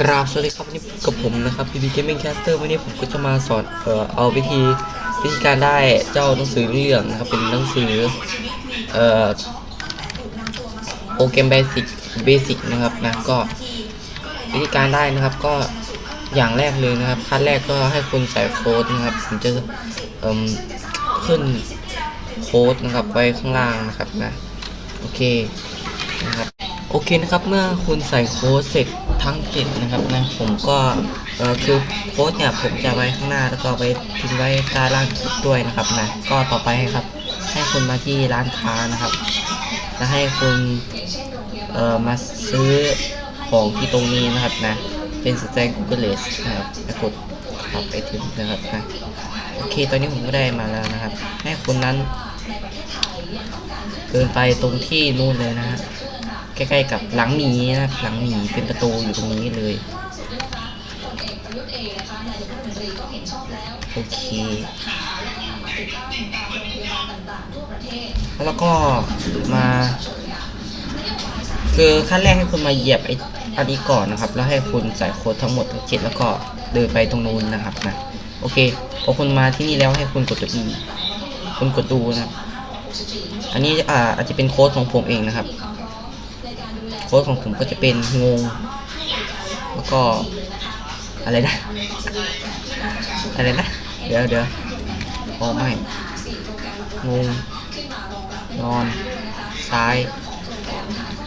กราบสวัสดีครับวันนี้กับผมนะครับ PB Gaming Caster วันนี้ผมก็จะมาสอนเอ่อเอาวิธีวิธีการได้เจ้าหนังสือเรื่องนะครับ เป็นหนังสือเอ่อโปรแกรมเบสิกเบสิกนะครับนะก็วิธีการได้นะครับก็อย่างแรกเลยนะครับขั้นแรกก็ให้คุณใส่โค้ดนะครับผมจะเอ่มขึ้นโค้ดนะครับไว้ข้างล่างนะครับนะโอเคนะครับโอเคนะครับเมื่อคุณใส่โค้ดเสร็จ ทั้งเจ็ดนะครับนะผมก็เออคือโค้ดเนี่ยผมจะไว้ข้างหน้าแล้วก็ไว้ทิ้งไว้ใต้ล่างคลิปด้วยนะครับนะก็ต่อไปครับ ให้คุณมาที่ร้านค้านะครับ แล้วให้คุณเอ่อมาซื้อของที่ตรงนี้นะครับนะ เป็นสแตนกูเกิลเลสนะครับกดขับไปถึงนะครับนะโอเคตอนนี้ผมก็ได้มาแล้วนะครับ ให้คุณนั้นเดินไปตรงที่นู่นเลยนะฮะ ใกล้ๆกับหลังหมีนะครับหลังหมีเป็นประตูอยู่ตรงนี้เลยโอเคแล้วก็มาคือขั้นแรกให้คุณมาเหยียบไอ้อันนี้ก่อนนะครับ แล้วให้คุณใส่โค้ดทั้งหมดทั้งเจ็ดแล้วก็เดินไปตรงนู้นนะครับนะโอเคพอคุณมาที่นี่แล้วให้คุณกดตัว E คุณกดดูนะ อันนี้อ่าอาจจะเป็นโค้ดของผมเองนะครับ โค้ดของผมก็จะเป็นงง แล้วก็อะไรนะ อะไรนะ เดี๋ยวเดี๋ยวพอไม่งงนอน ซ้าย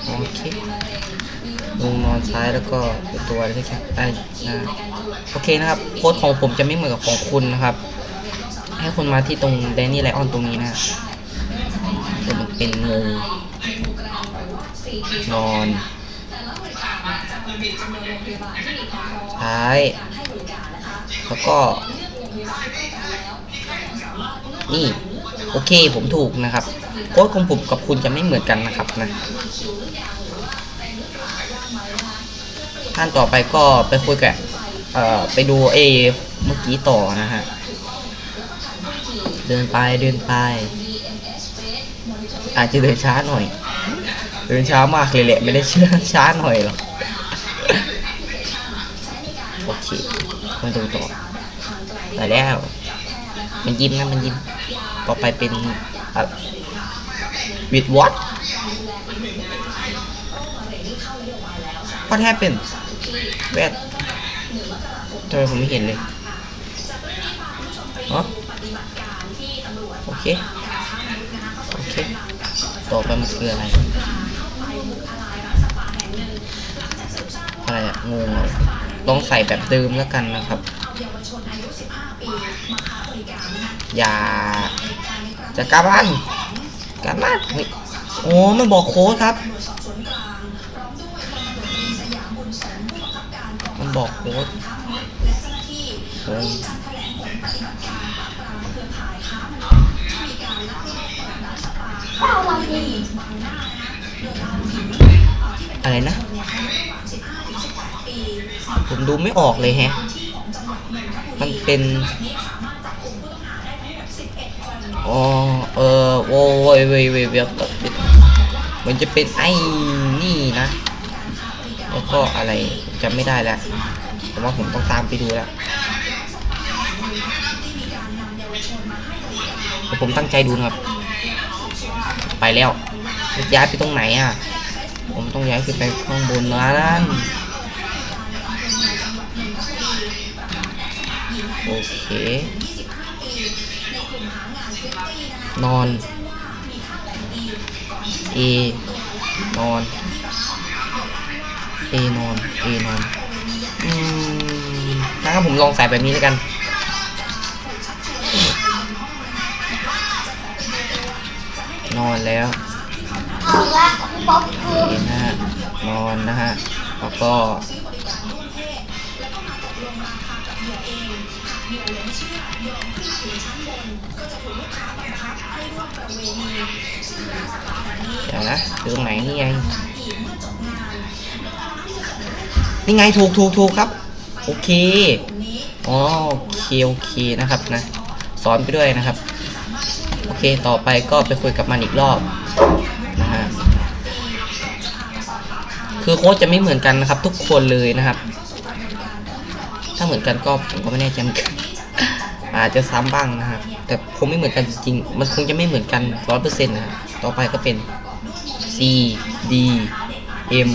โอเคงงนอนซ้ายแล้วก็เป็นตัวอะไรสักอย่างไอ้นะโอเคนะครับโค้ดของผมจะไม่เหมือนกับของคุณนะครับ ให้คุณมาที่ตรงแดนนี่ไลออนตรงนี้นะคือมันเป็นงง นอนท้าย แล้วก็ นี่ โอเคผมถูกนะครับโค้ดของผมกับคุณจะไม่เหมือนกันนะครับนะท่านต่อไปก็ไปคุยกับเอ่อไปดูเอเมื่อกี้ต่อนะฮะ เดินไปเดินไป อาจจะเดินช้าหน่อย เดินช้ามากเลยแหละไม่ได้เชื่อช้าหน่อยหรอกโอเคมาดูต่อไปแล้ว มันยิ้มนะมันยิ้มต่อไปเป็นวิดวอตก็แทบเป็นแวดทำไมผมไม่เห็นเลยอ๋อโอเค โอเค ต่อไปมันคืออะไร อะไรอะงงเลยลองใส่แบบเดิมแล้วกันนะครับ อย่าจะกลับบ้านกลับบ้านเฮ้ยโอ้มันบอกโค้ดครับ มันบอกโค้ดเฮ้ย อะไรนะ ผมดูไม่ออกเลยแฮะ มันเป็นอ๋อเออโว้ยเว้ยเว้ยเว้ยมันจะเป็นไอ้นี่นะ แล้วก็อะไรจำไม่ได้แล้วแต่ว่าผมต้องตามไปดูแล้วเดี๋ยวผมตั้งใจดูนะครับ ไปแล้วจะย้ายไปตรงไหนอะ ผมต้องย้ายขึ้นไปข้างบนนั้นโอเค นอน เอนอน เอนอน เอนอน อืมนะครับผมลองใส่แบบนี้แล้วกันนอนแล้ว เอนะฮะนอนนะฮะแล้วก็เดี๋ยวนะอยู่ตรงไหนนี่ไงนี่ไงถูกถูกถูกครับ โอเคอ๋อโอเคโอเคนะครับนะสอนไปด้วยนะครับ โอเคต่อไปก็ไปคุยกับมันอีกรอบ คือโค้ดจะไม่เหมือนกันนะครับ ทุกคนเลยนะครับ ถ้าเหมือนกันก็ผมก็ไม่แน่ใจเหมือนกันอาจจะซ้ำบ้างนะครับ แต่คงไม่เหมือนกันจริงๆ มันคงจะไม่เหมือนกันร้อยเปอร์เซ็นต์นะต่อไปก็เป็น C D M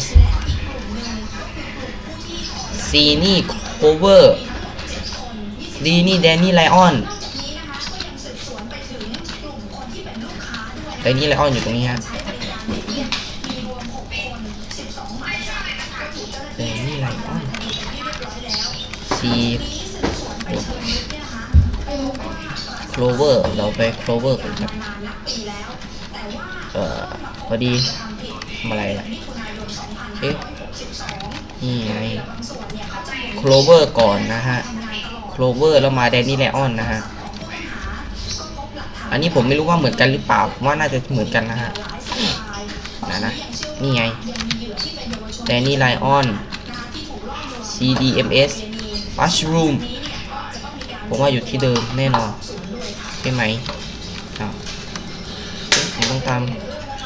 S C นี่ cover D นี่ Danny Lion แดนนี่ไลออนอยู่ตรงนี้ฮะแดนนี่ไลออน C Clover เราไป Clover กันครับเอ่อพอดีทำอะไรล่ะเอ๊ะนี่ไง Clover ก่อนนะฮะ Clover แล้วมา Danny Lion นนะฮะอันนี้ผมไม่รู้ว่าเหมือนกันหรือเปล่าผมว่าน่าจะเหมือนกันนะฮะนะนะนี่ไง Danny Lion CDMS Mushroom ผมว่าอยู่ที่เดิมแน่นอนใช่ไหมอ้าวเอ๊ะผมต้องตาม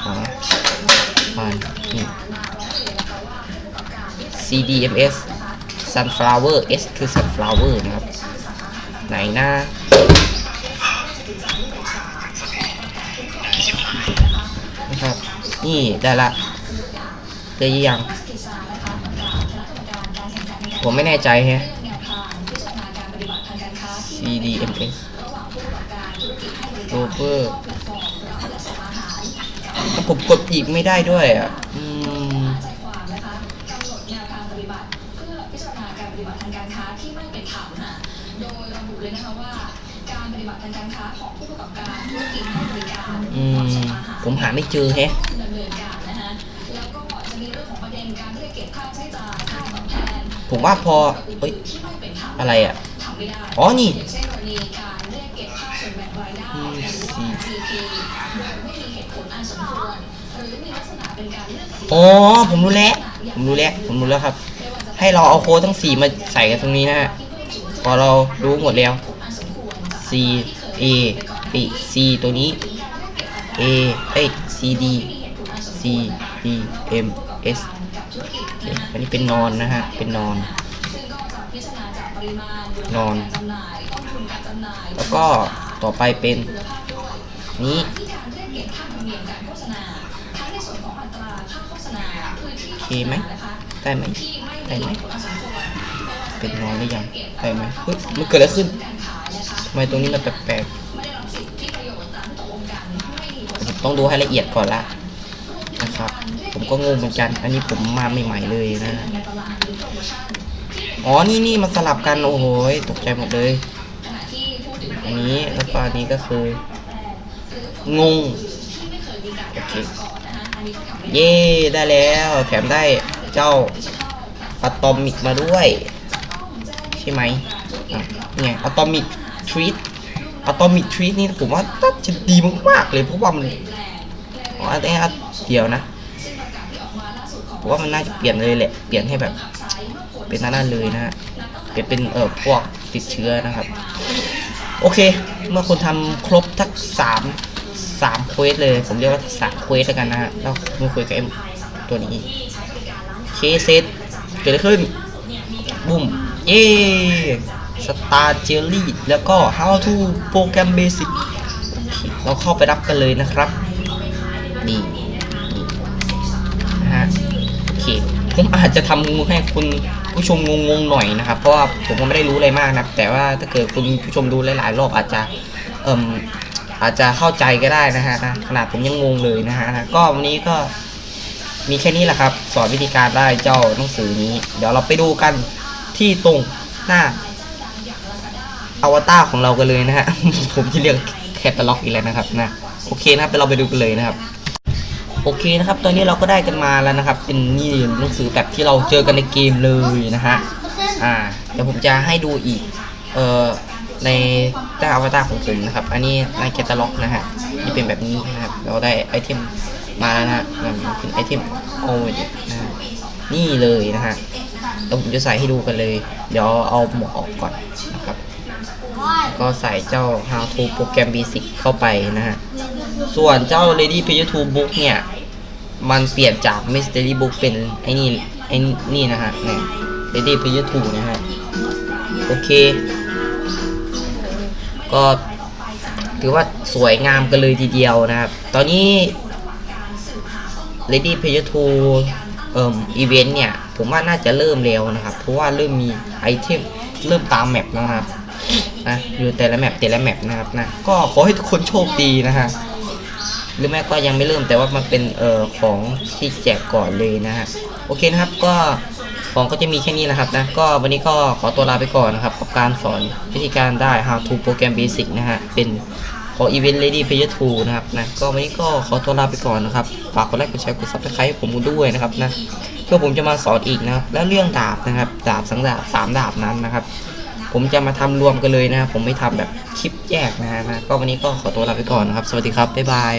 หาผ่านนี่ CDMS Sunflower S คือ Sunflower นะครับ ไหนหน้านะครับ นี่ได้ละเจอยัง ผมไม่แน่ใจแฮะ CDMS Rover แต่ผมกดอีกไม่ได้ด้วยอะอืมอืมผมหาไม่เจอแฮะ ผมว่าพอเอ้ยอะไรอะ อ๋อนี่อืมสี่ อ๋อ ผมรู้แล้ว ผมรู้แล้ว ผมรู้แล้วครับ ให้เราเอาโค้ดทั้งสี่มาใส่กันตรงนี้นะฮะพอเรารู้หมดแล้ว C A A C ตัวนี้ A เอ้ย C D C D M S โอเคอั นี้เป็นนอนนะฮะ เป็นนอน นอน แล้วก็ต่อไปเป็นนี้โอเคไหมได้ไหมได้ไหมเป็นนอนหรือยังได้ไหมเฮ้ยมันเกิดอะไรขึ้นทำไมตรงนี้มันแปลกๆต้องดูให้ละเอียดก่อนละ นะครับ ผมก็งงเหมือนกัน อันนี้ผมมาใหม่ๆเลยนะ อ๋อ นี่นี่มาสลับกัน โอ้โหตกใจหมดเลย อันนี้แล้วก็อันนี้ก็คือ งง โอเค เย่ได้แล้ว แถมได้เจ้าอะตอมิกมาด้วย ใช่ไหมเนี่ยอะตอมิกทรีตอะตอมิกทรีตนี่ผมว่าน่าจะดีมากๆเลยเพราะว่ามัน อันนี้อันเดียวนะผมว่ามันน่าจะเปลี่ยนเลยแหละ เปลี่ยนให้แบบ เป็นนั่นเลยนะฮะเปลี่ยนเป็นเออพวกติดเชื้อนะครับ โอเค เมื่อคุณทำครบทั้งสามสามเควสเลย ผมเรียกว่าสามเควสแล้วกันนะฮะแล้วมาคุยกับเอ็มตัวนี้เคเซตเกิดอะไรขึ้นบุ้มเย้สตาร์เจลลี่แล้วก็ how to program basic โอเคเราเข้าไปรับกันเลยนะครับ นี่นี่นะฮะโอเคผมอาจจะทำให้คุณผู้ชมงงๆหน่อยนะครับ เพราะว่าผมก็ไม่ได้รู้อะไรมากนะครับแต่ว่าถ้าเกิดคุณผู้ชมดูหลายๆรอบอาจจะเอ่มอาจจะเข้าใจก็ได้นะฮะนะขนาดผมยังงงเลยนะฮะนะก็วันนี้ก็มีแค่นี้แหละครับ สอนวิธีการได้เจ้าหนังสือนี้ เดี๋ยวเราไปดูกันที่ตรงหน้าอวตารของเรากันเลยนะฮะ ผมที่เรียกแคตตาล็อกอีกแล้วนะครับนะ โอเคนะครับไปเราไปดูกันเลยนะครับ โอเคนะครับ ตอนนี้เราก็ได้กันมาแล้วนะครับ เป็นนี่หนังสือแบบที่เราเจอกันในเกมเลยนะฮะ อ่า เดี๋ยวผมจะให้ดูอีก เอ่อ ในใต้อวตารของผมนะครับ อันนี้ในแคตตาล็อกนะฮะนี่เป็นแบบนี้นะครับ เราได้ไอเทมมาแล้วนะฮะเป็นไอเทมโอ้ยนะฮะนี่เลยนะฮะเดี๋ยวผมจะใส่ให้ดูกันเลย เดี๋ยวเอาหมวกออกก่อนนะครับ ก็ใส่เจ้า how to program basic เข้าไปนะฮะ ส่วนเจ้า Lady p l a y e r 2 book เนี่ย มันเปลี่ยนจาก mystery book เป็นไอ้นี่ไอ้นี่นะฮะเนี่ย Lady Player 2นะฮะโอเค ก็ถือว่าสวยงามกันเลยทีเดียวนะครับ ตอนนี้ Lady Player 2เอ่ออีเวนต์เนี่ย ผมว่าน่าจะเริ่มแล้วนะครับ เพราะว่าเริ่มมีไอเทมเริ่มตามแมปแล้วนะครับนะอยู่แต่ละแมปแต่ละแมปนะครับนะ ก็ขอให้ทุกคนโชคดีนะฮะ หรือแม้ก็ยังไม่เริ่มแต่ว่ามันเป็นเอ่อของที่แจกก่อนเลยนะฮะโอเคนะครับก็ของก็จะมีแค่นี้นะครับนะก็วันนี้ก็ขอตัวลาไปก่อนนะครับกับการสอนวิธีการได้ how to program basic นะฮะเป็นของ event lady player 2นะครับนะก็วันนี้ก็ขอตัวลาไปก่อนนะครับฝากกดไลค์กดแชร์กด subscribe ให้ผมด้วยนะครับนะเพื่อผมจะมาสอนอีกนะครับแล้วเรื่องดาบนะครับดาบสังดาบสามดาบนั้นนะครับ ผมจะมาทำรวมกันเลยนะผมไม่ทำแบบคลิปแยกนะฮะก็วันนี้ก็ขอตัวลาไปก่อนนะครับ สวัสดีครับบ๊ายบาย